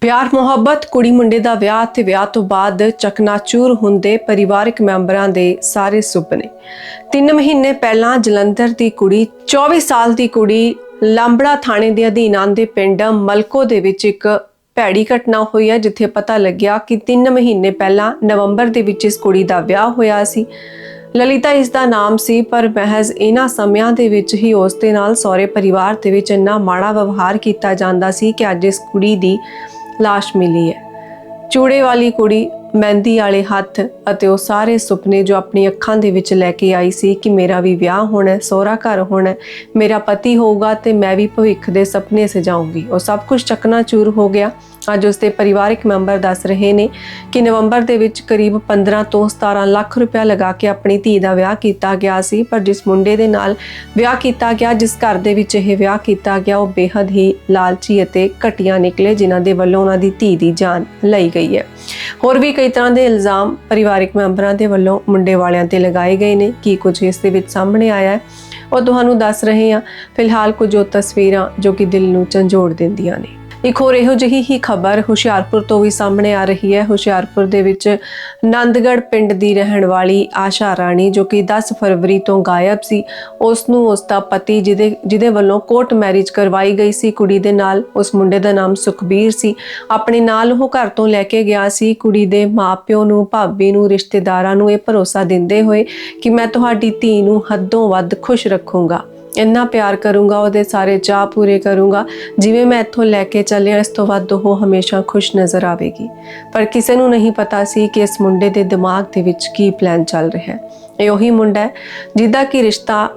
ਪਿਆਰ, ਮੁਹੱਬਤ, ਕੁੜੀ ਮੁੰਡੇ ਦਾ ਵਿਆਹ ਤੇ ਵਿਆਹ ਤੋਂ ਬਾਅਦ ਚਕਨਾਚੂਰ ਹੁੰਦੇ ਪਰਿਵਾਰਕ ਮੈਂਬਰਾਂ ਦੇ ਸਾਰੇ ਸੁਪਨੇ। 3 ਮਹੀਨੇ ਪਹਿਲਾਂ ਜਲੰਧਰ ਦੀ ਕੁੜੀ 24 ਸਾਲ ਦੀ ਕੁੜੀ ਲਾਂਬੜਾ ਥਾਣੇ ਦੇ ਅਧੀਨ ਆਉਂਦੇ ਪਿੰਡ ਮਲਕੋ ਦੇ ਵਿੱਚ ਇੱਕ ਭੈੜੀ ਘਟਨਾ ਹੋਈ ਹੈ, ਜਿੱਥੇ ਪਤਾ ਲੱਗਿਆ ਕਿ 3 ਮਹੀਨੇ ਪਹਿਲਾਂ ਨਵੰਬਰ ਦੇ ਵਿੱਚ ਇਸ ਕੁੜੀ ਦਾ ਵਿਆਹ ਹੋਇਆ ਸੀ। ਲਲਿਤਾ ਇਸ ਦਾ ਨਾਮ ਸੀ, ਪਰ ਮਹਿਜ਼ ਇਹਨਾਂ ਸਮਿਆਂ ਦੇ ਵਿੱਚ ਹੀ ਉਸ ਦੇ ਨਾਲ ਸਹੁਰੇ ਪਰਿਵਾਰ ਦੇ ਵਿੱਚ ਇੰਨਾ ਮਾੜਾ ਵਿਵਹਾਰ ਕੀਤਾ ਜਾਂਦਾ ਸੀ ਕਿ ਅੱਜ ਇਸ ਕੁੜੀ ਦੀ ਲਾਸ਼ ਮਿਲੀ ਹੈ। ਚੂੜੇ ਵਾਲੀ ਕੁੜੀ ਮਹਿੰਦੀ ਵਾਲੇ ਹੱਥ ਅਤੇ ਉਹ ਸਾਰੇ ਸੁਪਨੇ ਜੋ ਆਪਣੀ ਅੱਖਾਂ ਦੇ ਵਿੱਚ ਲੈ ਕੇ ਆਈ ਸੀ ਕਿ ਮੇਰਾ ਵੀ ਵਿਆਹ ਹੋਣਾ ਹੈ, ਸਹੁਰਾ ਘਰ ਹੋਣਾ ਹੈ, ਮੇਰਾ ਪਤੀ ਹੋਊਗਾ ਤੇ ਮੈਂ ਵੀ ਭਵਿੱਖ ਦੇ ਸੁਪਨੇ ਸਜਾਉਂਗੀ ਉਹ ਸਭ ਕੁਝ ਚਕਨਾਚੂਰ ਹੋ ਗਿਆ। ਅੱਜ ਉਸਦੇ ਪਰਿਵਾਰਕ ਮੈਂਬਰ ਦੱਸ ਰਹੇ ਨੇ ਕਿ ਨਵੰਬਰ ਦੇ ਵਿੱਚ ਕਰੀਬ 15 ਤੋਂ 17 ਲੱਖ ਰੁਪਇਆ ਲਗਾ ਕੇ ਆਪਣੀ ਧੀ ਦਾ ਵਿਆਹ ਕੀਤਾ ਗਿਆ ਸੀ, ਪਰ ਜਿਸ ਮੁੰਡੇ ਦੇ ਨਾਲ ਵਿਆਹ ਕੀਤਾ ਗਿਆ, ਜਿਸ ਘਰ ਦੇ ਵਿੱਚ ਇਹ ਵਿਆਹ ਕੀਤਾ ਗਿਆ, ਉਹ ਬੇहद ਹੀ ਲਾਲਚੀ ਅਤੇ ਘਟੀਆ ਨਿਕਲੇ, ਜਿਨ੍ਹਾਂ ਦੇ ਵੱਲੋਂ ਉਹਨਾਂ ਦੀ ਧੀ ਦੀ ਜਾਨ ਲਈ ਗਈ ਹੈ। ਹੋਰ ਵੀ ਕਈ ਤਰ੍ਹਾਂ ਦੇ ਇਲਜ਼ਾਮ ਪਰਿਵਾਰਕ ਮੈਂਬਰਾਂ ਦੇ ਵੱਲੋਂ ਮੁੰਡੇ ਵਾਲਿਆਂ ਤੇ ਲਗਾਏ ਗਏ ਨੇ, ਕੀ ਕੁਝ ਇਸ ਦੇ ਵਿੱਚ ਸਾਹਮਣੇ ਆਇਆ ਹੈ, ਉਹ ਤੁਹਾਨੂੰ ਦੱਸ ਰਹੇ ਹਾਂ। ਫਿਲਹਾਲ ਕੁਝ ਉਹ ਤਸਵੀਰਾਂ ਜੋ ਕਿ ਦਿਲ ਨੂੰ ਝੰਜੋੜ ਦਿੰਦੀਆਂ ਨੇ। ਇੱਕ ਹੋਰ ਇਹੋ ਜਿਹੀ ਹੀ ਖਬਰ ਹੁਸ਼ਿਆਰਪੁਰ ਤੋਂ ਵੀ ਸਾਹਮਣੇ ਆ ਰਹੀ ਹੈ। ਹੁਸ਼ਿਆਰਪੁਰ ਦੇ ਵਿੱਚ ਨੰਦਗੜ ਪਿੰਡ ਦੀ ਰਹਿਣ ਵਾਲੀ ਆਸ਼ਾ ਰਾਣੀ ਜੋ ਕਿ 10 ਫਰਵਰੀ ਤੋਂ ਗਾਇਬ ਸੀ ਉਸ ਨੂੰ ਉਸ ਦਾ ਪਤੀ ਜਿਹਦੇ ਜਿਹਦੇ ਵੱਲੋਂ ਕੋਰਟ ਮੈਰਿਜ ਕਰਵਾਈ ਗਈ ਸੀ। ਕੁੜੀ ਦੇ ਨਾਲ ਉਸ ਮੁੰਡੇ ਦਾ ਨਾਮ ਸੁਖਬੀਰ ਸੀ। ਆਪਣੇ ਨਾਲ ਉਹ ਘਰ ਤੋਂ ਲੈ ਕੇ ਗਿਆ ਸੀ। ਕੁੜੀ ਦੇ ਮਾਪਿਓ ਨੂੰ, ਭਾਬੀ ਨੂੰ, ਰਿਸ਼ਤੇਦਾਰਾਂ ਨੂੰ ਇਹ ਭਰੋਸਾ ਦਿੰਦੇ ਹੋਏ ਕਿ ਮੈਂ ਤੁਹਾਡੀ ਧੀ ਨੂੰ ਹੱਦੋਂ ਵੱਧ ਖੁਸ਼ ਰੱਖੂੰਗਾ। ਇੰਨਾ ਪਿਆਰ ਕਰੂੰਗਾ, ਉਹਦੇ ਸਾਰੇ ਚਾਹ ਪੂਰੇ ਕਰੂੰਗਾ, ਜਿਵੇਂ ਮੈਂ ਇੱਥੋਂ ਲੈ ਕੇ ਚੱਲਿਆ, ਇਸ ਤੋਂ ਵੱਧ ਉਹ ਹਮੇਸ਼ਾ ਖੁਸ਼ ਨਜ਼ਰ ਆਵੇਗੀ। ਪਰ ਕਿਸੇ ਨੂੰ ਨਹੀਂ ਪਤਾ ਸੀ ਕਿ ਇਸ ਮੁੰਡੇ ਦੇ ਦਿਮਾਗ ਦੇ ਵਿੱਚ ਕੀ ਪਲਾਨ ਚੱਲ ਰਿਹਾ ਹੈ। ਇਹ ਉਹੀ ਮੁੰਡਾ ਹੈ, ਜਿਹਦਾ ਕਿ ਰਿਸ਼ਤਾ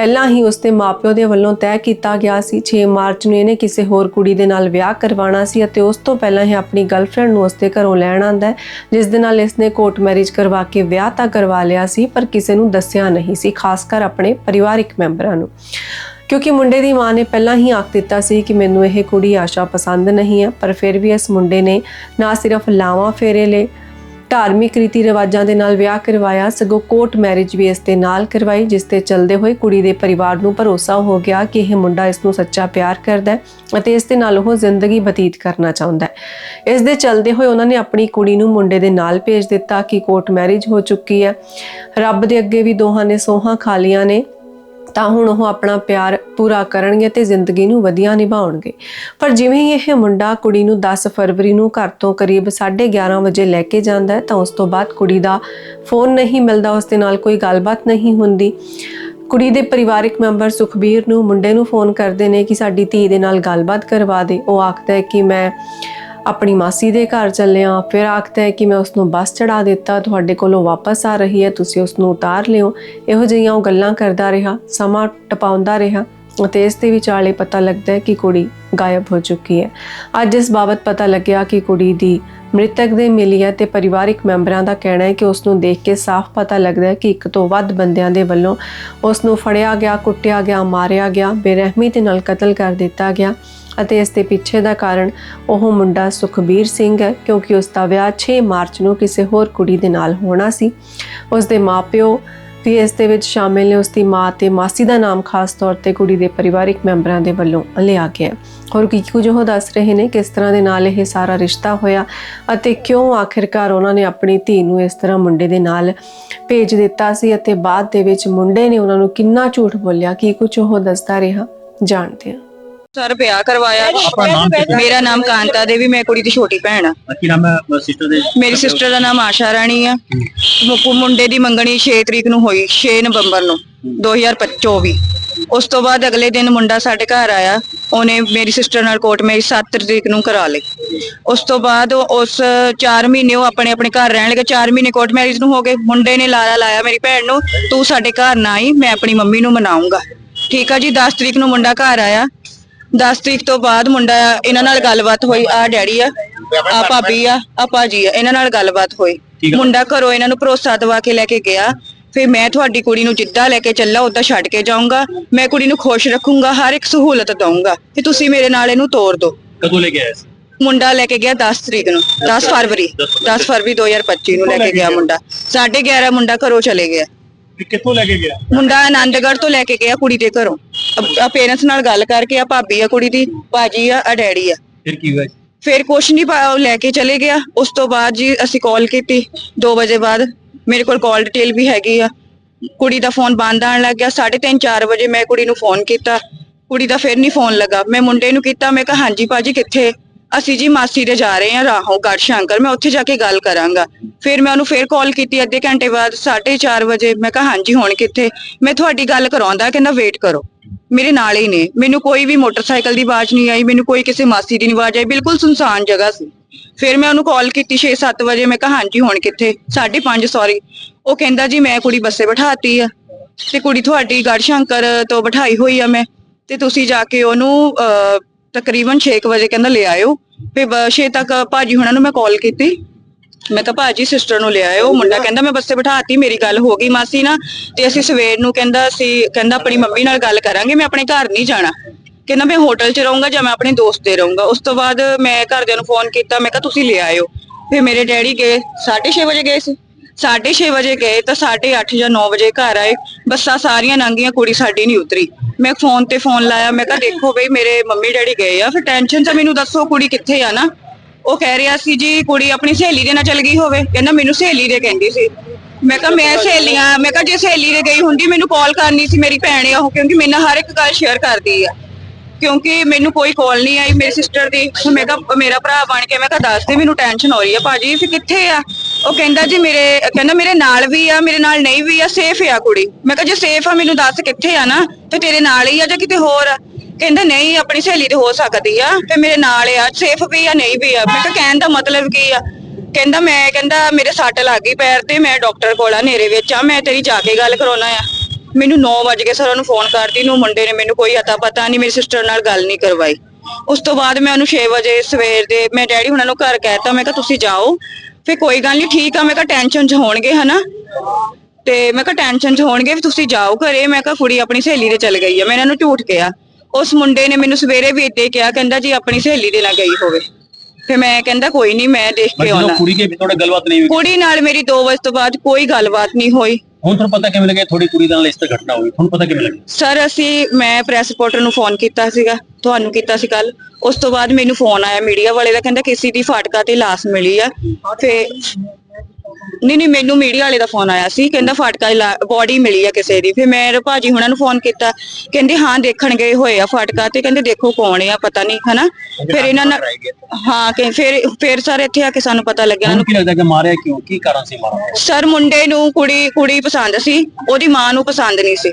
ਪਹਿਲਾਂ ਹੀ ਉਸਦੇ ਮਾਪਿਓ ਦੇ ਵੱਲੋਂ ਤੈਅ ਕੀਤਾ ਗਿਆ ਸੀ। 6 ਮਾਰਚ ਨੂੰ ਇਹਨੇ ਕਿਸੇ ਹੋਰ ਕੁੜੀ ਦੇ ਨਾਲ ਵਿਆਹ ਕਰਵਾਉਣਾ ਸੀ ਅਤੇ ਉਸ ਤੋਂ ਪਹਿਲਾਂ ਇਹ ਆਪਣੀ ਗਰਲਫ੍ਰੈਂਡ ਨੂੰ ਉਸਦੇ ਘਰੋਂ ਲੈਣ ਆਂਦਾ ਹੈ, ਜਿਸ ਦੇ ਨਾਲ ਇਸਨੇ ਕੋਰਟ ਮੈਰਿਜ ਕਰਵਾ ਕੇ ਵਿਆਹ ਤਾਂ ਕਰਵਾ ਲਿਆ ਸੀ, ਪਰ ਕਿਸੇ ਨੂੰ ਦੱਸਿਆ ਨਹੀਂ ਸੀ, ਖਾਸ ਕਰ ਆਪਣੇ ਪਰਿਵਾਰਿਕ ਮੈਂਬਰਾਂ ਨੂੰ। ਕਿਉਂਕਿ ਮੁੰਡੇ ਦੀ ਮਾਂ ਨੇ ਪਹਿਲਾਂ ਹੀ ਆਖ ਦਿੱਤਾ ਸੀ ਕਿ ਮੈਨੂੰ ਇਹ ਕੁੜੀ ਆਸ਼ਾ ਪਸੰਦ ਨਹੀਂ ਹੈ, ਪਰ ਫਿਰ ਵੀ ਇਸ ਮੁੰਡੇ ਨੇ ਨਾ ਸਿਰਫ ਲਾਵਾਂ ਫੇਰੇ ਲਏ ਧਾਰਮਿਕ ਰੀਤੀ ਰਿਵਾਜਾਂ ਦੇ ਨਾਲ ਵਿਆਹ ਕਰਵਾਇਆ, ਸਗੋਂ ਕੋਰਟ ਮੈਰਿਜ ਵੀ ਇਸ ਦੇ ਨਾਲ ਕਰਵਾਈ, ਜਿਸ ਤੇ ਚੱਲਦੇ ਹੋਏ ਕੁੜੀ ਦੇ ਪਰਿਵਾਰ ਨੂੰ ਭਰੋਸਾ ਹੋ ਗਿਆ ਕਿ ਇਹ ਮੁੰਡਾ ਇਸ ਨੂੰ ਸੱਚਾ ਪਿਆਰ ਕਰਦਾ ਹੈ ਅਤੇ ਇਸ ਦੇ ਨਾਲ ਉਹ ਜ਼ਿੰਦਗੀ ਬਤੀਤ ਕਰਨਾ ਚਾਹੁੰਦਾ ਹੈ। ਇਸ ਦੇ ਚੱਲਦੇ ਹੋਏ ਉਹਨਾਂ ਨੇ ਆਪਣੀ ਕੁੜੀ ਨੂੰ ਮੁੰਡੇ ਦੇ ਨਾਲ ਭੇਜ ਦਿੱਤਾ ਕਿ ਕੋਰਟ ਮੈਰਿਜ ਹੋ ਚੁੱਕੀ ਹੈ। ਰੱਬ ਦੇ ਅੱਗੇ ਵੀ ਦੋਹਾਂ ਨੇ ਸੋਹਾਂ ਖਾ ਲੀਆਂ ਨੇ। ਤਾਂ ਹੁਣ ਉਹ ਆਪਣਾ ਪਿਆਰ ਪੂਰਾ ਕਰਨਗੇ ਤੇ ਜ਼ਿੰਦਗੀ ਨੂੰ ਵਧੀਆ ਨਿਭਾਉਣਗੇ। ਪਰ ਜਿਵੇਂ ਹੀ ਇਹ ਮੁੰਡਾ ਕੁੜੀ ਨੂੰ 10 ਫਰਵਰੀ ਨੂੰ ਘਰ ਤੋਂ ਕਰੀਬ 11:30 ਵਜੇ ਲੈ ਕੇ ਜਾਂਦਾ ਹੈ ਤਾਂ ਉਸ ਤੋਂ ਬਾਅਦ ਕੁੜੀ ਦਾ ਫੋਨ ਨਹੀਂ ਮਿਲਦਾ, ਉਸ ਦੇ ਨਾਲ ਕੋਈ ਗੱਲਬਾਤ ਨਹੀਂ ਹੁੰਦੀ। ਕੁੜੀ ਦੇ ਪਰਿਵਾਰਕ ਮੈਂਬਰ ਸੁਖਬੀਰ ਨੂੰ ਮੁੰਡੇ ਨੂੰ ਫੋਨ ਕਰਦੇ ਨੇ ਕਿ ਸਾਡੀ ਧੀ ਦੇ ਨਾਲ ਗੱਲਬਾਤ ਕਰਵਾ ਦੇ। ਉਹ ਆਖਦਾ ਹੈ ਕਿ ਮੈਂ ਆਪਣੀ ਮਾਸੀ ਦੇ ਘਰ ਚੱਲਿਆ। ਫਿਰ ਆਖਦਾ ਹੈ ਕਿ ਮੈਂ ਉਸ ਨੂੰ ਬੱਸ ਚੜਾ ਦਿੱਤਾ। ਤੁਹਾਡੇ ਕੋਲੋਂ ਵਾਪਸ ਆ ਰਹੀ ਹੈ। ਤੁਸੀਂ ਉਸ ਨੂੰ ਉਤਾਰ ਲਿਓ। ਇਹੋ ਜਿਹੀਆਂ ਉਹ ਗੱਲਾਂ ਕਰਦਾ ਰਿਹਾ, ਸਮਾਂ ਟਪਾਉਂਦਾ ਰਿਹਾ ਅਤੇ ਇਸ ਦੇ ਵਿਚਾਲੇ ਪਤਾ ਲੱਗਦਾ ਹੈ ਕਿ ਕੁੜੀ ਗਾਇਬ ਹੋ ਚੁੱਕੀ ਹੈ। ਅੱਜ ਇਸ ਬਾਬਤ ਪਤਾ ਲੱਗਿਆ ਕਿ ਕੁੜੀ ਦੀ ਮ੍ਰਿਤਕ ਦੇ ਮਿਲੀ ਹੈ ਤੇ ਪਰਿਵਾਰਿਕ ਮੈਂਬਰਾਂ ਦਾ ਕਹਿਣਾ ਹੈ ਕਿ ਉਸ ਨੂੰ ਦੇਖ ਕੇ ਸਾਫ਼ ਪਤਾ ਲੱਗਦਾ ਹੈ ਕਿ ਇੱਕ ਤੋਂ ਵੱਧ ਬੰਦਿਆਂ ਦੇ ਵੱਲੋਂ ਉਸ ਨੂੰ ਫੜਿਆ ਗਿਆ, ਕੁੱਟਿਆ ਗਿਆ, ਮਾਰਿਆ ਗਿਆ, ਬੇਰਹਿਮੀ ਦੇ ਨਾਲ ਕਤਲ ਕਰ ਦਿੱਤਾ ਗਿਆ। ਅਤੇ ਇਸ ਦੇ ਪਿੱਛੇ ਦਾ ਕਾਰਨ ਉਹ ਮੁੰਡਾ ਸੁਖਬੀਰ ਸਿੰਘ ਹੈ, ਕਿਉਂਕਿ ਉਸ ਦਾ ਵਿਆਹ 6 ਮਾਰਚ ਨੂੰ ਕਿਸੇ ਹੋਰ ਕੁੜੀ ਦੇ ਨਾਲ ਹੋਣਾ ਸੀ। ਉਸ ਦੇ ਮਾਪਿਓ ਵੀ ਇਸ ਦੇ ਵਿੱਚ ਸ਼ਾਮਿਲ ਨੇ, ਉਸ ਦੀ ਮਾਂ ਤੇ ਮਾਸੀ ਦਾ ਨਾਮ ਖਾਸ ਤੌਰ ਤੇ ਕੁੜੀ ਦੇ ਪਰਿਵਾਰਿਕ ਮੈਂਬਰਾਂ ਦੇ ਵੱਲੋਂ ਲਿਆ ਗਿਆ ਹੋਰ ਕੀ ਕੁਝ ਉਹ ਦੱਸ ਰਹੇ ਨੇ, ਕਿਸ ਤਰ੍ਹਾਂ ਦੇ ਨਾਲ ਇਹ ਸਾਰਾ ਰਿਸ਼ਤਾ ਹੋਇਆ ਅਤੇ ਕਿਉਂ ਆਖਿਰਕਾਰ ਉਹਨਾਂ ਨੇ ਆਪਣੀ ਧੀ ਨੂੰ ਇਸ ਤਰ੍ਹਾਂ ਮੁੰਡੇ ਦੇ ਨਾਲ ਭੇਜ ਦਿੱਤਾ ਸੀ ਅਤੇ ਬਾਅਦ ਦੇ ਵਿੱਚ ਮੁੰਡੇ ਨੇ ਉਹਨਾਂ ਨੂੰ ਕਿੰਨਾ ਝੂਠ ਬੋਲਿਆ, ਕੀ ਕੁਝ ਉਹ ਦੱਸਦਾ ਰਿਹਾ, ਜਾਣਦੇ ਹਾਂ। ਸਰ ਵਿਆਹ ਕਰਵਾਇਆ। ਆਪਣਾ ਨਾਮ ਕੀ ਹੈ? ਮੇਰਾ ਨਾਮ ਕਾਂਤਾ ਦੇਵੀ ਮੈਂ ਕੁੜੀ ਦੀ ਛੋਟੀ ਭੈਣ ਆ। ਕੀ ਨਾਮ ਹੈ ਸਿਸਟਰ ਦੇ ਮੇਰੀ ਸਿਸਟਰ ਦਾ ਨਾਮ ਆਸ਼ਾ ਰਾਣੀ ਆ। ਮੁ- ਮੁੰਡੇ ਦੀ ਮੰਗਣੀ 6 ਤਰੀਕ ਨੂੰ ਹੋਈ 6 ਨਵੰਬਰ ਨੂੰ 2024 ਉਸ ਤੋਂ ਬਾਅਦ ਅਗਲੇ ਦਿਨ ਮੁੰਡਾ ਸਾਡੇ ਘਰ ਆਇਆ ਉਹਨੇ ਮੇਰੀ ਸਿਸਟਰ ਨਾਲ ਕੋਰਟ ਮੇਰੀ 7 ਤਰੀਕ ਨੂੰ ਕਰਾ ਲਈ। ਉਸ ਤੋਂ ਬਾਅਦ ਉਹ- ਉਸ 4 ਮਹੀਨੇ ਉਹ ਆਪਣੇ ਆਪਣੇ ਘਰ ਰਹਿਣ ਲੱਗੇ 4 ਮਹੀਨੇ ਕੋਰਟ ਮੈਰਿਜ ਨੂੰ ਹੋ ਗਏ। ਮੁੰਡੇ ਨੇ ਲਾਰਾ ਲਾਇਆ ਮੇਰੀ ਭੈਣ ਨੂੰ ਤੂੰ ਸਾਡੇ ਘਰ ਨਾ ਆਈ ਮੈਂ ਆਪਣੀ ਮੰਮੀ ਨੂੰ ਮਨਾਉਂਗਾ ਠੀਕ ਆ ਜੀ 10 ਤਰੀਕ ਨੂੰ ਮੁੰਡਾ ਘਰ ਆਇਆ। 10 ਤਰੀਕ ਤੋਂ ਬਾਅਦ ਮੁੰਡਾ ਇਹਨਾਂ ਨਾਲ ਗੱਲਬਾਤ ਹੋਈ ਆ ਡੈਡੀ ਆ ਆ ਭਾਬੀ ਆ ਆ ਭਾਜੀ ਆ ਇਹਨਾਂ ਨਾਲ ਗੱਲਬਾਤ ਹੋਈ। ਮੁੰਡਾ ਘਰੋਂ ਇਹਨਾਂ ਨੂੰ ਭਰੋਸਾ ਦਵਾ ਕੇ ਲੈ ਕੇ ਗਿਆ। ਫਿਰ ਮੈਂ ਤੁਹਾਡੀ ਕੁੜੀ ਨੂੰ ਜਿੱਦਾਂ ਲੈ ਕੇ ਚੱਲਾ ਉਦਾਂ ਛੱਡ ਕੇ ਜਾਊਂਗਾ। ਮੈਂ ਕੁੜੀ ਨੂੰ ਖੁਸ਼ ਰੱਖੂੰਗਾ ਹਰ ਇੱਕ ਸਹੂਲਤ ਦਊਂਗਾ। ਕਿ ਤੁਸੀਂ ਮੇਰੇ ਨਾਲ ਇਹਨੂੰ ਤੋਰ ਦਿਓ। ਕਦੋਂ ਲੈ ਕੇ ਆਇਆ ਸੀ? ਮੁੰਡਾ ਲੈ ਕੇ ਗਿਆ 10 ਤਰੀਕ ਨੂੰ 10 ਫਰਵਰੀ 10 ਫਰਵਰੀ। 2025 ਨੂੰ ਲੈ ਕੇ ਗਿਆ ਮੁੰਡਾ। 11:30 ਮੁੰਡਾ ਘਰੋਂ ਚਲੇ ਗਿਆ। ਕਿੱਥੋਂ ਲੈ ਕੇ ਗਿਆ? ਮੁੰਡਾ ਆਨੰਦਗੜ੍ਹ ਤੋਂ ਲੈ ਕੇ ਗਿਆ ਕੁੜੀ ਦੇ ਘਰੋਂ। ਆ ਪੇਰੈਂਟਸ ਨਾਲ ਗੱਲ ਕਰਕੇ ਆ ਭਾਬੀ ਆ ਕੁੜੀ ਦੀ ਭਾਜੀ ਆ ਆ ਡੈਡੀ ਆ। ਫਿਰ ਕੀ ਹੋਇਆ? ਫਿਰ ਕੁਛ ਨਹੀਂ ਪਾ- ਉਹ ਲੈ ਕੇ ਚਲੇ ਗਿਆ। ਉਸ ਤੋਂ ਬਾਅਦ ਜੀ ਅਸੀਂ ਕਾਲ ਕੀਤੀ 2 ਵਜੇ ਬਾਅਦ। ਮੇਰੇ ਕੋਲ ਕਾਲ ਡਿਟੇਲ ਵੀ ਹੈਗੀ ਆ। ਕੁੜੀ ਦਾ ਫੋਨ ਬੰਦ ਆਣ ਲੱਗ ਗਿਆ 3:30 4 ਵਜੇ ਮੈਂ ਕੁੜੀ ਨੂੰ ਫੋਨ ਕੀਤਾ। ਕੁੜੀ ਦਾ ਫਿਰ ਨਹੀਂ ਫੋਨ ਲੱਗਾ। ਮੈਂ ਮੁੰਡੇ ਨੂੰ ਕੀਤਾ ਮੈਂ ਕਿਹਾ ਹਾਂਜੀ ਭਾਜੀ ਕਿੱਥੇ? ਅਸੀਂ ਜੀ ਮਾਸੀ ਦੇ ਜਾ ਰਹੇ ਹਾਂ ਰਾਹੋਂ ਗੜ ਸ਼ੰਕਰ ਮੈਂ ਉੱਥੇ ਜਾ ਕੇ ਗੱਲ ਕਰਾਂਗਾ। ਫਿਰ ਮੈਂ ਉਹਨੂੰ ਫਿਰ ਕਾਲ ਕੀਤੀ ਅੱਧੇ ਘੰਟੇ ਬਾਅਦ 4:30 ਵਜੇ ਮੈਂ ਕਿਹਾ ਹਾਂਜੀ ਹੁਣ ਕਿੱਥੇ? ਮੈਂ ਤੁਹਾਡੀ ਗੱਲ ਕਰਾਉਂਦਾ ਕਹਿੰਦਾ ਵੇਟ ਕਰੋ ਮੇਰੇ ਨਾਲ ਹੀ ਨੇ। ਮੈਨੂੰ ਕੋਈ ਵੀ ਮੋਟਰਸਾਈਕਲ ਦੀ ਆਵਾਜ਼ ਨਹੀਂ ਆਈ ਮੈਨੂੰ ਕੋਈ ਕਿਸੇ ਮਾਸੀ ਦੀ ਆਵਾਜ਼ ਆਈ ਬਿਲਕੁਲ ਸੁਨਸਾਨ ਜਗ੍ਹਾ ਸੀ। ਫਿਰ ਮੈਂ ਉਹਨੂੰ ਕਾਲ ਕੀਤੀ 6-7 ਵਜੇ ਮੈਂ ਕਿਹਾ ਹਾਂਜੀ ਹੁਣ ਕਿੱਥੇ? 5:30 ਸੌਰੀ ਉਹ ਕਹਿੰਦਾ ਜੀ ਮੈਂ ਕੁੜੀ ਬੱਸੇ ਬਿਠਾਤੀ ਆ ਤੇ ਕੁੜੀ ਤੁਹਾਡੀ ਗੜ ਸ਼ੰਕਰ ਤੋਂ ਬਿਠਾਈ ਹੋਈ ਆ ਮੈਂ ਤੇ ਤੁਸੀਂ ਜਾ ਕੇ ਉਹਨੂੰ ਅਹ, ਤਕਰੀਬਨ 6 ਵਜੇ ਕਹਿੰਦਾ ਲੈ ਆਇਓ। ਫਿਰ 6 ਤੱਕ ਭਾਜੀ ਹੁਣਾਂ ਨੂੰ ਮੈਂ ਕਾਲ ਕੀਤੀ। ਮੈਂ ਕਿਹਾ ਭਾਜੀ ਸਿਸਟਰ ਨੂੰ ਲੈ ਆਇਓ। ਮੁੰਡਾ ਕਹਿੰਦਾ ਮੈਂ ਬੱਸੇ ਬਿਠਾਤੀ ਮੇਰੀ ਗੱਲ ਹੋ ਗਈ ਮਾਸੀ ਨਾਲ। ਤੇ ਅਸੀਂ ਸਵੇਰ ਨੂੰ ਕਹਿੰਦਾ ਅਸੀਂ ਕਹਿੰਦਾ ਆਪਣੀ ਮੰਮੀ ਨਾਲ ਗੱਲ ਕਰਾਂਗੇ ਮੈਂ ਆਪਣੇ ਘਰ ਨਹੀਂ ਜਾਣਾ। ਕਹਿੰਦਾ ਮੈਂ ਹੋਟਲ 'ਚ ਰਹੂੰਗਾ ਜਾਂ ਮੈਂ ਆਪਣੇ ਦੋਸਤ ਦੇ ਰਹੂੰਗਾ। ਉਸ ਤੋਂ ਬਾਅਦ ਮੈਂ ਘਰਦਿਆਂ ਨੂੰ ਫੋਨ ਕੀਤਾ ਮੈਂ ਕਿਹਾ ਤੁਸੀਂ ਲੈ ਆਇਓ। ਫਿਰ ਮੇਰੇ ਡੈਡੀ ਗਏ 6:30 ਵਜੇ ਗਏ ਸੀ। 6:30 ਵਜੇ ਗਏ ਤਾਂ 8:30 ਜਾਂ 9 ਵਜੇ ਘਰ ਆਏ। ਬੱਸਾਂ ਸਾਰੀਆਂ ਲੰਘੀਆਂ ਕੁੜੀ ਸਾਡੀ ਨਹੀਂ ਉਤਰੀ। ਮੈਂ ਫੋਨ ਤੇ ਫੋਨ ਲਾਇਆ, ਮੈਂ ਕਿਹਾ ਦੇਖੋ ਬਈ ਮੇਰੇ ਮੰਮੀ ਡੈਡੀ ਗਏ ਆ, ਫਿਰ ਟੈਨਸ਼ਨ ਤਾਂ ਮੈਨੂੰ ਦੱਸੋ ਕੁੜੀ ਕਿੱਥੇ ਆ ਨਾ। ਉਹ ਕਹਿ ਰਿਹਾ ਸੀ ਜੀ ਕੁੜੀ ਆਪਣੀ ਸਹੇਲੀ ਦੇ ਨਾਲ ਚਲ ਗਈ ਹੋਵੇ, ਕਹਿੰਦਾ ਮੈਨੂੰ ਸਹੇਲੀ ਦੇ ਕਹਿੰਦੀ ਸੀ। ਮੈਂ ਕਿਹਾ ਮੈਂ ਸਹੇਲੀਆਂ, ਮੈਂ ਕਿਹਾ ਜੇ ਸਹੇਲੀ ਦੇ ਗਈ ਹੁੰਦੀ, ਮੈਨੂੰ ਕਾਲ ਕਰਨੀ ਸੀ ਮੇਰੀ ਭੈਣ ਆ ਉਹ, ਕਿਉਂਕਿ ਮੇਰੇ ਨਾਲ ਹਰ ਇੱਕ ਗੱਲ ਸ਼ੇਅਰ ਕਰਦੀ ਆ। ਕਿਉਂਕਿ ਮੈਨੂੰ ਕੋਈ ਕਾਲ ਨਹੀਂ ਆਈ ਮੇਰੀ ਸਿਸਟਰ ਦੀ। ਮੈਂ ਕਿਹਾ, ਮੇਰਾ ਭਰਾ ਬਣ ਕੇ, ਮੈਂ ਕਿਹਾ ਦੱਸ ਦੇ, ਮੈਨੂੰ ਟੈਨਸ਼ਨ ਹੋ ਰਹੀ ਆ। ਭਾਜੀ, ਫਿਰ ਕਿੱਥੇ ਆ? ਉਹ ਕਹਿੰਦਾ ਜੀ ਮੇਰੇ, ਕਹਿੰਦਾ ਮੇਰੇ ਨਾਲ ਵੀ ਆ, ਮੇਰੇ ਨਾਲ ਨਹੀਂ ਵੀ ਆ ਸੇਫ ਆ ਕੁੜੀ। ਮੈਂ ਕਿਹਾ ਜੇ ਸੇਫ ਆ, ਮੈਨੂੰ ਦੱਸ ਕਿੱਥੇ ਆ ਨਾ, ਤੇ ਤੇਰੇ ਨਾਲ ਹੀ ਆ ਜਾਂ ਕਿਤੇ ਹੋਰ ਆ? ਕਹਿੰਦਾ ਨਹੀਂ, ਆਪਣੀ ਸਹੇਲੀ ਤੇ ਹੋ ਸਕਦੀ ਆ, ਤੇ ਮੇਰੇ ਨਾਲ ਆ ਸੇਫ ਵੀ ਆ, ਨਹੀਂ ਵੀ ਆ। ਮੈਂ ਕਿਹਾ ਕਹਿਣ ਦਾ ਮਤਲਬ ਕੀ ਆ? ਕਹਿੰਦਾ ਮੈਂ, ਕਹਿੰਦਾ ਮੇਰੇ ਸੱਟ ਲੱਗ ਗਈ ਪੈਰ ਤੇ, ਮੈਂ ਡਾਕਟਰ ਕੋਲ ਆ ਨੇਰੇ ਵਿੱਚ ਆ, ਮੈਂ ਤੇਰੀ ਜਾ ਕੇ ਗੱਲ ਕਰਾਉਣਾ ਆ। ਮੈਨੂੰ 9 ਵਜੇ ਕੇ ਸਰ, ਉਹਨੂੰ ਫੋਨ ਕਰਦੀ, ਨੂੰ ਮੁੰਡੇ ਨੇ ਮੈਨੂੰ ਕੋਈ ਅਤਾ ਪਤਾ ਨਹੀਂ, ਮੇਰੀ ਸਿਸਟਰ ਨਾਲ ਗੱਲ ਨਹੀਂ ਕਰਵਾਈ। ਉਸ ਤੋਂ ਬਾਅਦ ਮੈਂ ਉਹਨੂੰ 6 ਵਜੇ ਸਵੇਰ ਦੇ, ਮੈਂ ਡੈਡੀ ਹੁਣਾਂ ਨੂੰ ਘਰ ਕਹਿਤਾ ਮੈਂ ਕਿਹਾ ਤੁਸੀਂ ਜਾਓ ਫੇ ਕੋਈ ਗੱਲ ਨਹੀਂ ਠੀਕ ਆ, ਮੈਂ ਕਿਹਾ ਟੈਨਸ਼ਨ 'ਚ ਹੋਣਗੇ, ਹਨਾ? ਤੇ ਮੈਂ ਕਿਹਾ ਟੈਨਸ਼ਨ 'ਚ ਹੋਣਗੇ ਵੀ ਤੁਸੀਂ ਜਾਓ ਘਰੇ, ਮੈਂ ਕਿਹਾ ਕੁੜੀ ਆਪਣੀ ਸਹੇਲੀ ਦੇ ਚਲ ਗਈ ਆ, ਮੈਂ ਇਹਨਾਂ ਨੂੰ ਝੂਠ ਕਿਹਾ। ਉਸ ਮੁੰਡੇ ਨੇ ਮੈਨੂੰ ਸਵੇਰੇ ਵੀ ਇੱਦਾਂ ਹੀ ਕਿਹਾ, ਕਹਿੰਦਾ ਜੀ ਆਪਣੀ ਸਹੇਲੀ ਦੇ ਨਾਲ ਗਈ ਹੋਵੇ। ਫੇ ਮੈਂ ਕਹਿੰਦਾ ਕੋਈ ਨਹੀਂ ਮੈਂ ਦੇਖ ਕੇ ਜਦੋਂ ਆਉਣਾ। ਕੁੜੀ ਕੇ ਵੀ ਤੁਹਾਡੇ ਗੱਲਬਾਤ ਨਹੀਂ ਹੋਈ। ਕੁੜੀ ਨਾਲ ਮੇਰੀ 2 ਵਜੇ ਤੋਂ ਬਾਅਦ ਕੋਈ ਗੱਲਬਾਤ ਨਹੀਂ ਹੋਈ। ਹੁਣ ਤੁਹਾਨੂੰ ਪਤਾ ਕਿਵੇਂ ਲੱਗਿਆ ਥੋੜੀ ਕੁੜੀ ਦੇ ਨਾਲ ਇਸ ਤਰ੍ਹਾਂ ਘਟਨਾ ਹੋਈ ਤੁਹਾਨੂੰ ਪਤਾ ਕਿਵੇਂ ਲੱਗਿਆ ਸਰ ਅਸੀਂ ਮੈਂ ਪ੍ਰੈਸ ਰਿਪੋਰਟਰ ਨੂੰ ਫੋਨ ਕੀਤਾ ਸੀਗਾ ਤੁਹਾਨੂੰ ਕੀਤਾ ਸੀ ਕੱਲ ਉਸ ਤੋਂ ਬਾਅਦ ਮੈਨੂੰ ਫੋਨ ਆਇਆ ਮੀਡੀਆ ਵਾਲੇ ਦਾ ਕਹਿੰਦਾ ਕਿਸੇ ਦੀ ਫਾਟਕਾ ਤੇ ਲਾਸ਼ ਮਿਲੀ ਆ। ਫੇ ਨਹੀਂ ਨਹੀਂ ਮੈਨੂੰ ਮੀਡੀਆ ਵਾਲੇ ਦਾ ਫੋਨ ਆਇਆ ਸੀ। ਕਹਿੰਦਾ ਫਾਟਕਾ ਬੋਡੀ ਮਿਲੀ ਆ ਕਿਸੇ ਦੀ। ਫਿਰ ਮੈਂ ਭਾਜੀ ਹੁਣਾਂ ਨੂੰ ਫੋਨ ਕੀਤਾ। ਕਹਿੰਦੇ ਹਾਂ ਦੇਖਣ ਗਏ ਹੋਏ ਆ ਫਾਟਕਾ ਤੇ। ਕਹਿੰਦੇ ਦੇਖੋ ਕੌਣ ਆ ਪਤਾ ਨਹੀਂ ਹਨਾ? ਫਿਰ ਇਹਨਾਂ ਨਾਲ ਹਾਂ ਕਿ ਫਿਰ ਫਿਰ ਸਰ ਇੱਥੇ ਆ ਕੇ ਸਾਨੂੰ ਪਤਾ ਲੱਗਿਆ। ਤੁਹਾਨੂੰ ਕੀ ਲੱਗਦਾ ਕਿ ਮਾਰਿਆ ਕਿਉਂ? ਕੀ ਕਾਰਨ ਸੀ ਮਾਰਨ ਸਰ ਮੁੰਡੇ ਨੂੰ ਕੁੜੀ ਕੁੜੀ ਪਸੰਦ ਸੀ। ਉਹਦੀ ਮਾਂ ਨੂੰ ਪਸੰਦ ਨਹੀਂ ਸੀ।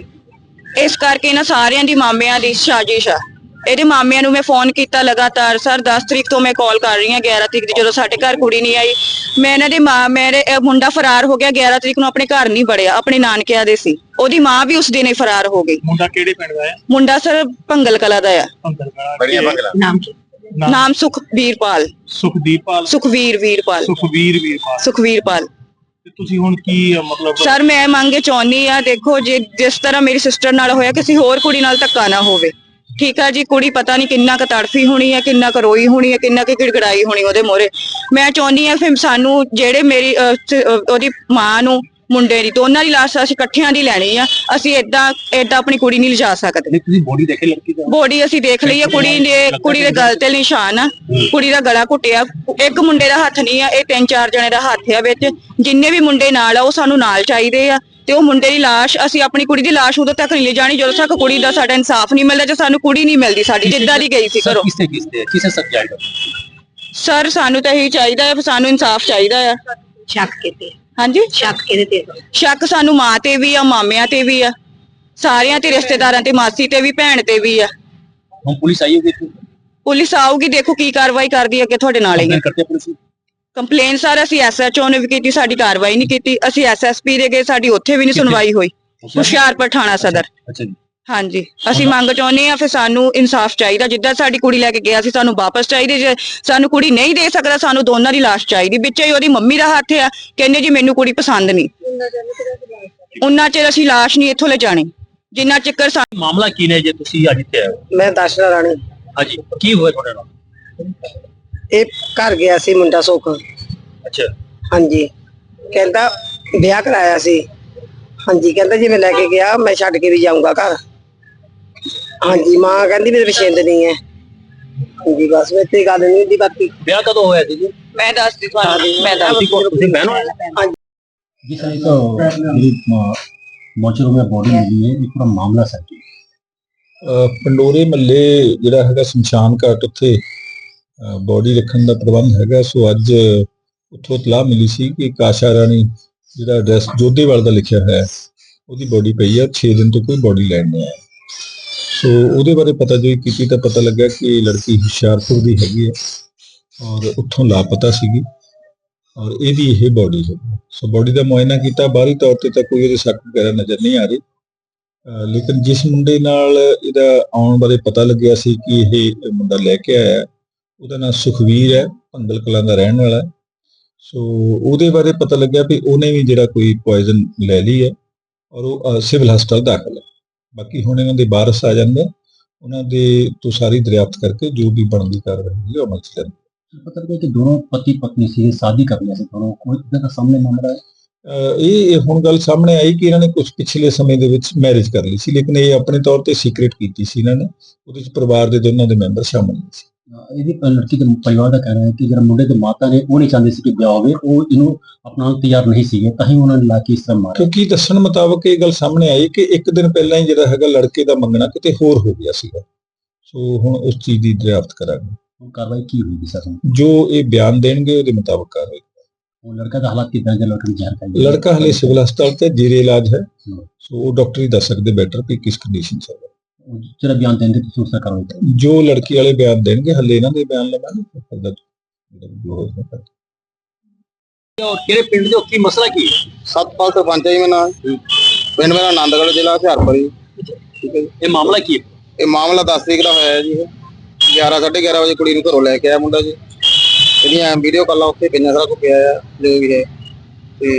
ਇਸ ਕਰਕੇ ਇਹਨਾਂ ਸਾਰਿਆਂ ਦੀ ਮਾਮਿਆਂ ਦੀ ਸਾਜ਼ਿਸ਼ ਆ। ਇਹਦੇ ਮਾਮਿਆਂ ਨੂੰ ਮੈਂ ਫੋਨ ਕੀਤਾ ਲਗਾਤਾਰ ਸਰ 10 ਤਰੀਕ ਤੋਂ ਮੈਂ ਕਾਲ ਕਰ ਰਹੀ ਹਾਂ 11 ਤਰੀਕ ਦੀ ਜਦੋਂ ਸਾਡੇ ਘਰ ਕੁੜੀ ਨਹੀਂ ਆਈ। ਮੈਂ ਇਹਨਾਂ ਦੀ ਮਾਂ ਮੇਰੇ ਇਹ ਮੁੰਡਾ ਫਰਾਰ ਹੋ ਗਿਆ 11 ਤਰੀਕ ਨੂੰ ਆਪਣੇ ਘਰ ਨਹੀਂ ਵੜਿਆ ਆਪਣੇ ਨਾਨਕਿਆਂ ਦੇ ਸੀ। ਉਹਦੀ ਮਾਂ ਵੀ ਉਸ ਦਿਨ ਹੀ ਫਰਾਰ ਹੋ ਗਈ। ਮੁੰਡਾ ਕਿਹੜੇ ਪਿੰਡ ਦਾ ਹੈ? ਮੁੰਡਾ ਸਰ ਭੰਗਲ ਕਲਾ ਦਾ ਆ। ਬੜੀਆਂ ਬੰਗਲਾ ਨਾਮ ਨਾਮ? ਸੁਖਬੀਰਪਾਲ। ਸੁਖਦੀਪਾਲ। ਸੁਖਵੀਰ ਵੀਰਪਾਲ। ਸੁਖਵੀਰ ਵੀਰਪਾਲ ਸੁਖਵੀਰਪਾਲ। ਤੇ ਤੁਸੀਂ ਹੁਣ ਕੀ ਅ, ਮਤਲਬ ਸਰ ਮੈਂ ਮੰਗੇ ਚਾਹੁੰਦੀ ਆ ਦੇਖੋ ਜੇ ਜਿਸ ਤਰ੍ਹਾਂ ਮੇਰੀ ਸਿਸਟਰ ਨਾਲ ਹੋਇਆ ਕਿਸੇ ਹੋਰ ਕੁੜੀ ਨਾਲ ਧੱਕਾ ਨਾ ਹੋਵੇ। ਠੀਕ ਆ ਜੀ ਕੁੜੀ ਪਤਾ ਨਹੀਂ ਕਿੰਨਾ ਕੁ ਤੜਫੀ ਹੋਣੀ ਆ ਕਿੰਨਾ ਕੁ ਰੋਈ ਹੋਣੀ ਆ ਕਿੰਨਾ ਕੁ ਗਿੜਗੜਾਈ ਹੋਣੀ ਉਹਦੇ ਮੋਰੇ ਮੈਂ ਚਾਹੁੰਦੀ ਆ ਫਿਰ ਸਾਨੂੰ ਜਿਹੜੇ ਮੇਰੀ ਅਹ, ਸ- ਅਹ, ਉਹਦੀ ਮਾਂ ਨੂੰ ਮੁੰਡੇ ਦੀ ਦੋਨਾਂ ਦੀ ਲਾਸ਼ ਅਸੀਂ ਇਕੱਠਿਆਂ ਦੀ ਲੈਣੀ ਆ। ਅਸੀਂ ਏਦਾਂ ਏਦਾਂ ਆਪਣੀ ਕੁੜੀ ਨਹੀਂ ਲਿਜਾ ਸਕਦੇ। ਨਹੀਂ ਤੁਸੀਂ ਬੋਡੀ ਦੇਖੇ ਲੜਕੀ ਦਾ? ਬੋਡੀ ਅਸੀਂ ਦੇਖ ਲਈ ਆ ਕੁੜੀ ਦੇ ਕੁੜੀ ਦੇ ਗਲ ਤੇ ਨਿਸ਼ਾਨ ਆ। ਕੁੜੀ ਦਾ ਗਲਾ ਘੁੱਟਿਆ। ਇੱਕ ਮੁੰਡੇ ਦਾ ਹੱਥ ਨਹੀਂ ਆ ਇਹ ਤਿੰਨ ਚਾਰ ਜਣੇ ਦਾ ਹੱਥ ਆ ਵਿੱਚ। ਜਿੰਨੇ ਵੀ ਮੁੰਡੇ ਨਾਲ ਆ ਉਹ ਸਾਨੂੰ ਨਾਲ ਚਾਹੀਦੇ ਆ। ਤੇ ਉਹ ਮੁੰਡੇ ਦੀ ਲਾਸ਼ ਅਸੀਂ ਆਪਣੀ ਕੁੜੀ ਦੀ ਲਾਸ਼ ਉਦੋਂ ਤੱਕ ਨਹੀਂ ਲੈ ਜਾਣੀ ਜਦੋਂ ਤੱਕ ਕੁੜੀ ਦਾ ਸਾਡਾ ਇਨਸਾਫ ਨਹੀਂ ਮਿਲਦਾ ਜੇ ਸਾਨੂੰ ਕੁੜੀ ਨਹੀਂ ਮਿਲਦੀ ਸਾਡੀ ਜਿੱਦਾਂ ਦੀ ਗਈ ਸੀ ਘਰੋਂ। ਸਰ ਸਾਨੂੰ ਤਾਂ ਇਹੀ ਚਾਹੀਦਾ ਹੈ ਸਾਨੂੰ ਇਨਸਾਫ ਚਾਹੀਦਾ ਆ। ਸ਼ੱਕ ਕਿਤੇ? ਹਾਂਜੀ? ਸ਼ੱਕ ਕਿਹਦੇ ਤੇ ਸ਼ੱਕ ਸਾਨੂੰ ਮਾਂ ਤੇ ਵੀ ਆ ਮਾਮਿਆਂ ਤੇ ਵੀ ਆ। ਸਾਰਿਆਂ ਤੇ ਰਿਸ਼ਤੇਦਾਰਾਂ ਤੇ ਮਾਸੀ ਤੇ ਵੀ ਭੈਣ ਤੇ ਵੀ ਆ। ਹੁਣ ਪੁਲਿਸ ਆਈ ਹੋਗੀ ਇੱਥੇ? ਪੁਲਿਸ ਆਊਗੀ ਦੇਖੋ ਕੀ ਕਾਰਵਾਈ ਕਰਦੀ ਹੈ ਅੱਗੇ ਤੁਹਾਡੇ ਨਾਲ ਹੀ? ਕੰਪਲੇਨ ਸਰ ਅਸੀਂ ਐਸਐਚਓ ਨੇ ਵੀ ਕੀਤੀ ਸਾਡੀ ਕਾਰਵਾਈ ਨਹੀਂ ਕੀਤੀ ਅਸੀਂ ਐਸਐਸਪੀ ਦੇ ਗਏ ਸਾਡੀ ਉੱਥੇ ਵੀ ਨਹੀਂ ਸੁਣਵਾਈ ਹੋਈ ਹੁਸ਼ਿਆਰਪੁਰ ਥਾਣਾ ਸਦਰ। ਅੱਛਾ ਜੀ। ਹਾਂਜੀ ਅਸੀਂ ਮੰਗ ਚਾਹੁੰਦੇ ਆ ਫਿਰ ਸਾਨੂੰ ਇਨਸਾਫ ਚਾਹੀਦਾ ਜਿੱਦਾਂ ਸਾਡੀ ਕੁੜੀ ਲੈ ਕੇ ਗਿਆ ਸੀ ਸਾਨੂੰ ਵਾਪਸ ਚਾਹੀਦੀ ਜੇ ਸਾਨੂੰ ਕੁੜੀ ਨਹੀਂ ਦੇ ਸਕਦਾ ਸਾਨੂੰ ਦੋਨਾਂ ਦੀ ਲਾਸ਼ ਚਾਹੀਦੀ ਵਿੱਚ ਹੀ ਉਹਦੀ ਮੰਮੀ ਦਾ ਹੱਥ ਆ ਕਹਿੰਦੇ ਜੀ ਮੈਨੂੰ ਕੁੜੀ ਪਸੰਦ ਨਹੀਂ। ਉਹਨਾਂ ਚਿਰ ਅਸੀਂ ਲਾਸ਼ ਨਹੀਂ ਇੱਥੋਂ ਲੈ ਜਾਣੀ ਜਿੰਨਾ ਚਿਕਰ ਸਾ- ਮਾਮਲਾ ਕੀ ਨੇ ਜੇ ਤੁਸੀਂ ਅੱਜ ਇੱਥੇ ਆਏ ਹੋ? ਮੈਂ ਦਰਸ਼ਨਾ ਰਾਣੀ। ਹਾਂਜੀ ਕੀ ਹੋਇਆ ਤੁਹਾਡੇ ਨਾਲ? ਇਹ ਘਰ ਗਿਆ ਸੀ ਮੁੰਡਾ ਸੁੱਖ ਅੱਛਾ ਹਾਂਜੀ ਕਹਿੰਦਾ ਵਿਆਹ ਕਰਾਇਆ ਸੀ ਹਾਂਜੀ ਕਹਿੰਦਾ ਜੇ ਮੈਂ ਲੈ ਕੇ ਗਿਆ ਮੈਂ ਛੱਡ ਕੇ ਵੀ ਜਾਊਂਗਾ ਘਰ ਹਾਂਜੀ ਮਾਂ ਕਹਿੰਦੀ ਮੇਰੇ ਪਸੰਦ ਨਹੀਂ ਹੈ ਹਾਂਜੀ ਬਸ ਮੈਂ ਇੱਥੇ ਗੱਲ ਨਹੀਂ ਦੀ ਬਾਕੀ ਵਿਆਹ ਕਦੋਂ ਹੋਇਆ ਸੀ ਜੀ ਮੈਂ ਦੱਸਦੀ ਤੁਹਾਨੂੰ ਮੈਂ ਦੱਸਦੀ ਤੁਸੀਂ ਬਹਿਣ ਹੋਏ जी सर ये तो मेरी मोचरों में बॉडी मिली है ये पूरा मामला सर जी ਅਹ ਪੰਡੋਰੇ ਮੱਲੇ ਜਿਹੜਾ ਹੈਗਾ ਸ਼ਮਸ਼ਾਨ ਘਾਟ ਉੱਥੇ ਬੋਡੀ ਰੱਖਣ ਦਾ ਪ੍ਰਬੰਧ ਹੈਗਾ। ਸੋ ਅੱਜ ਉੱਥੋਂ ਇਤਲਾਹ ਮਿਲੀ ਸੀ ਕਿ ਕਾਸ਼ਾ ਰਾਣੀ ਜਿਹੜਾ ਐਡਰੈਸ ਜੋਧੇਵਾਲ ਦਾ ਲਿਖਿਆ ਹੋਇਆ ਹੈ, ਉਹਦੀ ਬੋਡੀ ਪਈ ਹੈ। 6 ਦਿਨ ਤੋਂ ਕੋਈ ਬੋਡੀ ਲੈਣ ਨਹੀਂ ਆਇਆ। ਸੋ ਉਹਦੇ ਬਾਰੇ ਪਤਾ ਜੋ ਕੀਤੀ ਤਾਂ ਪਤਾ ਲੱਗਾ ਕਿ ਇਹ ਲੜਕੀ ਹੁਸ਼ਿਆਰਪੁਰ ਦੀ ਹੈਗੀ ਹੈ ਔਰ ਉੱਥੋਂ ਲਾਪਤਾ ਸੀਗੀ ਔਰ ਇਹਦੀ ਇਹ ਬੋਡੀ ਹੈ। ਸੋ ਬੋਡੀ ਦਾ ਮੁਆਇਨਾ ਕੀਤਾ। ਬਾਹਰੀ ਤੌਰ ਤੇ ਤਾਂ ਕੋਈ ਇਹਦੇ ਸ਼ੱਕ ਵਗੈਰਾ ਨਜ਼ਰ ਨਹੀਂ ਆ ਰਹੀ। ਲੇਕਿਨ ਜਿਸ ਮੁੰਡੇ ਨਾਲ ਇਹਦਾ ਆਉਣ ਬਾਰੇ ਪਤਾ ਲੱਗਿਆ ਸੀ ਕਿ ਇਹ ਮੁੰਡਾ ਲੈ ਕੇ ਆਇਆ ਉਹਦਾ ਨਾਮ ਸੁਖਵੀਰ ਹੈ ਪੰਗਲ ਕਲਾਂ ਦਾ ਰਹਿਣ ਵਾਲਾ ਸੋ ਉਹਦੇ ਬਾਰੇ ਪਤਾ ਲੱਗਿਆ ਵੀ ਉਹਨੇ ਵੀ ਜਿਹੜਾ ਕੋਈ ਪੋਇਜ਼ਨ ਲੈ ਲਈ ਹੈ ਔਰ ਉਹ ਸਿਵਲ ਹਸਪਤਾਲ ਦਾਖਲ ਹੈ। ਬਾਕੀ ਹੁਣ ਇਹਨਾਂ ਦੇ ਬਾਰਸ ਆ ਜਾਂਦਾ ਉਹਨਾਂ ਦੇ ਤੋਂ ਸਾਰੀ ਦਰਿਆਪਤ ਕਰਕੇ ਜੋ ਵੀ ਬਣਦੀ ਕਰ ਰਹੀ ਹੈ ਅਮਲ ਚ ਲੈਂਦੇ ਪਤਾ ਲੱਗਿਆ ਕਿ ਦੋਨੋਂ ਪਤੀ ਪਤਨੀ ਸੀ ਸ਼ਾਦੀ ਕਰ ਸੀ ਦੋਨੋਂ। ਕੋਈ ਦਾ ਸਾਹਮਣੇ ਮਾਮਲਾ ਹੈ? ਇਹ ਹੁਣ ਗੱਲ ਸਾਹਮਣੇ ਆਈ ਕਿ ਇਹਨਾਂ ਨੇ ਕੁਝ ਪਿਛਲੇ ਸਮੇਂ ਦੇ ਵਿੱਚ ਮੈਰਿਜ ਕਰ ਲਈ ਸੀ ਲੇਕਿਨ ਇਹ ਆਪਣੇ ਤੌਰ ਤੇ ਸੀਕ੍ਰੀਟ ਕੀਤੀ ਸੀ ਇਹਨਾਂ ਨੇ। ਉਹਦੇ ਵਿੱਚ ਪਰਿਵਾਰ ਦੇ ਦੋਨਾਂ ਦੇ ਮੈਂਬਰ ਸ਼ਾਮਲ ਨਹੀਂ ਸੀ। ਇਹ ਵੀ ਲੜਕੀ ਦੇ ਪਰਿਵਾਰ ਦਾ ਕਹਿਣਾ ਹੈ ਕਿ ਜਿਹੜਾ ਮੁੰਡੇ ਦੇ ਮਾਤਾ ਨੇ ਉਹ ਨਹੀਂ ਚਾਹੁੰਦੇ ਸੀ ਕਿ ਵਿਆਹ ਹੋਵੇ ਉਹ ਇਹਨੂੰ ਅਪਣਾਉਣ ਤਿਆਰ ਨਹੀਂ ਸੀਗੇ ਤਾਂ ਹੀ ਉਹਨਾਂ ਨੇ ਲਾ ਕੇ ਇਸ ਤਰ੍ਹਾਂ ਮਾਰਿਆ। ਕਿਉਂਕਿ ਦੱਸਣ ਮੁਤਾਬਕ ਇਹ ਗੱਲ ਸਾਹਮਣੇ ਆਈ ਕਿ ਇੱਕ ਦਿਨ ਪਹਿਲਾਂ ਹੀ ਜਿਹੜਾ ਹੈਗਾ ਲੜਕੇ ਦਾ ਮੰਗਣਾ ਕਿਤੇ ਹੋਰ ਹੋ ਗਿਆ ਸੀਗਾ। ਸੋ ਹੁਣ ਉਸ ਚੀਜ਼ ਦੀ ਦਰਿਆਫਤ ਕਰਾਂਗੇ। ਹੁਣ ਕਾਰਵਾਈ ਕੀ ਹੋਈ ਸਰ? ਜੋ ਇਹ ਬਿਆਨ ਦੇਣਗੇ ਉਹਦੇ ਮੁਤਾਬਕ ਕਾਰਵਾਈ ਉਹ ਲੜਕਾ ਦਾ ਹਾਲਾਤ ਕਿਦਾਂ ਹੈ ਲੜਕੇ ਜ਼ਹਿਰ ਖਾਈ ਲੜਕਾ ਹਲੇ ਸਿਵਲ ਹਸਪਤਾਲ ਤੇ ਜੀਰੇ ਇਲਾਜ ਹੈ। ਸੋ ਉਹ ਡਾਕਟਰ ਹੀ ਦੱਸ ਸਕਦੇ ਬੈਟਰ ਕਿ ਕਿਸ ਕੰਡੀਸ਼ਨ 'ਚ ਹੈ। ਜਿਹੜਾ ਬਿਆਨ ਦੇਣਗੇ ਤੁਸੀਂ ਉਸ ਦਾ ਜੋ ਲੜਕੀ ਵਾਲੇ ਬਿਆਨ ਦੇਣਗੇ ਹਲੇ ਇਹਨਾਂ ਦੇ ਬਿਆਨ ਲਵਾਂਗੇ ਹੋਏਗਾ। ਔਰ ਕਿਹੜੇ ਪਿੰਡ ਦੇ ਉੱਤੇ ਮਸਲਾ ਕੀ ਹੈ? ਸਤਪਾਲ ਸਰਪੰਚ ਹੈ ਜੀ ਮੇਰਾ ਨਾਮ। ਪਿੰਡ ਮੇਰਾ ਆਨੰਦਗੜ੍ਹ ਜ਼ਿਲ੍ਹਾ ਹੁਸ਼ਿਆਰਪੁਰ ਜੀ। ਠੀਕ ਹੈ ਜੀ। ਇਹ ਮਾਮਲਾ ਕੀ ਹੈ? ਇਹ ਮਾਮਲਾ 10 ਤਰੀਕ ਦਾ ਹੋਇਆ ਹੈ ਜੀ। ਇਹ 11 11:30 ਵਜੇ ਕੁੜੀ ਨੂੰ ਘਰੋਂ ਲੈ ਕੇ ਆਇਆ ਮੁੰਡਾ ਜੀ। ਇਹਦੀਆਂ ਵੀਡੀਓ ਕਾਲਾਂ ਉੱਥੇ ਪਈਆਂ ਸਾਰਾ ਕੁਝ ਪਿਆ ਆ ਜੋ ਵੀ ਹੈ। ਤੇ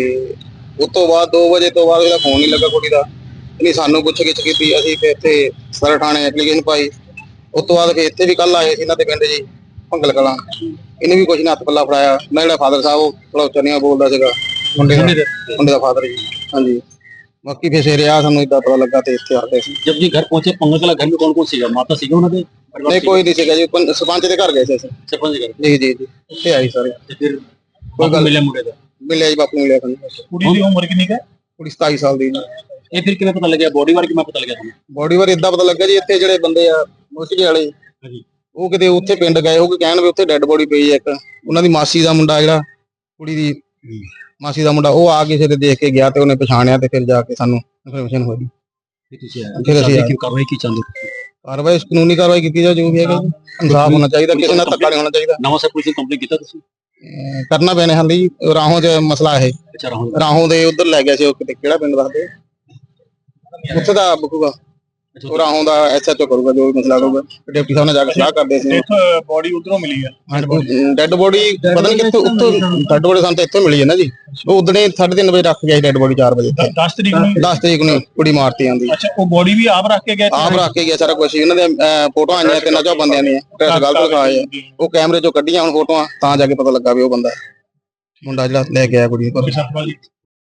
ਉਸ ਤੋਂ ਬਾਅਦ 2 ਵਜੇ ਤੋਂ ਬਾਅਦ ਇਹਦਾ ਫੋਨ ਨਹੀਂ ਲੱਗਾ ਕੁੜੀ ਦਾ। ਨਹੀਂ ਸਾਨੂੰ ਪੁੱਛਗਿੱਛ ਕੀਤੀ ਅਸੀਂ ਫਿਰ ਇੱਥੇ ਸਦਰ ਥਾਣੇ ਐਪਲੀਕੇਸ਼ਨ ਪਾਈ। ਉਸ ਤੋਂ ਬਾਅਦ ਫਿਰ ਇੱਥੇ ਵੀ ਕੱਲ ਆਏ ਇਹਨਾਂ ਦੇ ਪਿੰਡ ਜੀ ਭੰਗਲ ਕਲਾ। ਇਹਨੇ ਵੀ ਕੁਝ ਨਾ ਹੱਥ ਪੱਲਾ ਫੜਾਇਆ। ਮੈਂ ਜਿਹੜਾ ਫਾਦਰ ਸਾਹਿਬ ਉਹ ਥੋੜਾ ਚੰਨਿਆ ਬੋਲਦਾ ਸੀਗਾ। ਮੁੰਡੇ ਮੁੰਡੇ ਦਾ ਫਾਦਰ ਜੀ। ਹਾਂਜੀ। ਬਾਕੀ ਫਿਰ ਸਵੇਰੇ ਆ ਸਾਨੂੰ ਇਦਾਂ ਪਤਾ ਲੱਗਾ ਤੇ ਇੱਥੇ ਆ ਗਏ ਜਦ ਜੀ ਘਰ ਪਹੁੰਚੇ ਭੰਗਲ ਕਲਾਂ ਘਰ ਵਿੱਚ ਕੌਣ ਕੌਣ ਸੀਗਾ? ਮਾਤਾ ਸੀਗਾ ਉਹਨਾਂ ਦੇ? ਨਹੀਂ ਕੋਈ ਨਹੀਂ ਸੀਗਾ ਜੀ। ਸਰਪੰਚ ਦੇ ਘਰ ਗਏ ਸੀ ਸਰਪੰਚ ਦੇ ਘਰ ਜੀ ਜੀ ਜੀ। ਇੱਥੇ ਆਈ ਸਾਰੇ। ਤੇ ਫਿਰ ਕੋਈ ਗੱਲ ਮਿਲਿਆ ਮੁੰਡੇ ਦਾ? ਮਿਲਿਆ ਜੀ ਬਾਪੂ ਮਿਲਿਆ ਕੁੜੀ ਦੀ ਉਮਰ ਕਿੰਨੀ ਹੈ? ਕੁੜੀ 27 ਸਾਲ ਦੀ ਹੈ ਇਹ ਫਿਰ ਕਿਵੇਂ ਪਤਾ ਲੱਗਿਆ? ਬੋਡੀ ਵਾਰ ਕਿਵੇਂ ਪਤਾ ਲੱਗਿਆ ਤੁਹਾਨੂੰ? ਬੋਡੀ ਵਾਰ ਇਦਾਂ ਪਤਾ ਲੱਗਾ ਜੀ ਇੱਥੇ ਜਿਹੜੇ ਬੰਦੇ ਆ ਮੋਸਟਲੀ ਵਾਲੇ। ਹਾਂਜੀ। ਉਹ ਕਿਤੇ ਉੱਥੇ ਪਿੰਡ ਗਏ ਉਹ ਕਹਿਣ ਵੀ ਉੱਥੇ ਡੈੱਡ ਬੋਡੀ ਪਈ ਹੈ ਇੱਕ। ਉਹਨਾਂ ਦੀ ਮਾਸੀ ਦਾ ਮੁੰਡਾ ਜਿਹੜਾ ਕੁੜੀ ਦੀ ਮਾਸੀ ਦਾ ਮੁੰਡਾ ਉਹ ਆ ਕੇ ਫਿਰ ਦੇਖ ਕੇ ਗਿਆ ਤੇ ਉਹਨੇ ਪਛਾਣਿਆ ਤੇ ਫਿਰ ਜਾ ਕੇ ਸਾਨੂੰ ਇਨਫੋਰਮੇਸ਼ਨ ਹੋਈ। ਫਿਰ ਤੁਸੀਂ ਫਿਰ ਅਸੀਂ ਕੀ ਕਾਰਵਾਈ ਕੀ ਚਾਹੁੰਦੇ ਹੋ? ਕਾਰਵਾਈ ਕਾਨੂੰਨੀ ਕਾਰਵਾਈ ਕੀਤੀ ਜਾ ਜੋ ਵੀ ਹੈਗਾ। ਜੀ। ਇਨਸਾਫ ਹੋਣਾ ਚਾਹੀਦਾ ਕਿਸੇ ਨਾਲ ਧੱਕਾ ਨਹੀਂ ਹੋਣਾ ਚਾਹੀਦਾ। ਨਵਾਂ ਸਰ ਪੁਲਿਸ ਨੂੰ ਕੰਪਲੀਟ ਕੀਤਾ ਤੁਸੀਂ? ਕਰਨਾ ਪੈਣਾ ਹਾਲੀ ਜੀ ਰਾਹੋਂ 'ਚ ਮਸਲਾ ਇਹ। ਅੱਛਾ ਰਾਹੁਲ ਰਾਹੋਂ ਦੇ ਉਧਰ ਲੈ ਗਿਆ ਸੀ ਉਹ ਕਿਤੇ ਕਿਹੜਾ ਪਿੰਡ ਦੱਸਦੇ? ਉੱਥੇ ਦਾ ਬਕੂਗਾ ਉਹ ਰਾਹੋਂ ਦਾ ਐਸਐਚਓ ਕਰੂਗਾ ਜੋ ਵੀ ਮਸਲਾ ਹੋਊਗਾ ਡਿਪਟੀ ਸਾਹਿਬ ਨਾਲ ਜਾ ਕੇ ਸਲਾਹ ਕਰਦੇ ਸੀ। ਬੋਡੀ ਉਧਰੋਂ ਮਿਲੀ ਹੈ ਡੈੱਡ ਬੋਡੀ ਪਤਾ ਨਹੀਂ ਕਿੱਥੋਂ ਉੱਥੋਂ ਡੈੱਡ ਬੋਡੀ ਸਾਨੂੰ ਤਾਂ ਇੱਥੋਂ ਮਿਲੀ ਹੈ ਨਾ ਜੀ। ਉਹ ਉਦਣੇ 3:30 ਵਜੇ ਰੱਖ ਗਿਆ ਸੀ ਡੈੱਡ ਬੋਡੀ 4 ਵਜੇ 10 ਤਰੀਕ ਨੂੰ 10 ਤਰੀਕ ਨੂੰ ਕੁੜੀ ਮਾਰਤੀ ਆਂਦੀ। ਅੱਛਾ ਉਹ ਬੋਡੀ ਵੀ ਆਪ ਰੱਖ ਕੇ ਗਏ ਆਪ ਰੱਖ ਕੇ ਗਿਆ ਸਾਰਾ ਕੁਝ ਉਹਨਾਂ ਦੇ ਫੋਟੋਆਂ ਆਈਆਂ ਤਿੰਨਾਂ ਚੋਂ ਬੰਦਿਆਂ ਦੀਆਂ। ਟੈਸਟ ਗਲਤ ਲਿਖਾਏ ਆ ਉਹ ਕੈਮਰੇ ਚੋਂ ਕੱਢੀਆਂ ਹੁਣ ਫੋਟੋਆਂ ਤਾਂ ਜਾ ਕੇ ਪਤਾ ਲੱਗਾ ਵੀ ਉਹ ਬੰਦਾ ਮੁੰਡਾ ਜਿਹੜਾ ਲੈ ਕੇ ਆਇਆ ਕੁੜੀ ਨੂੰ।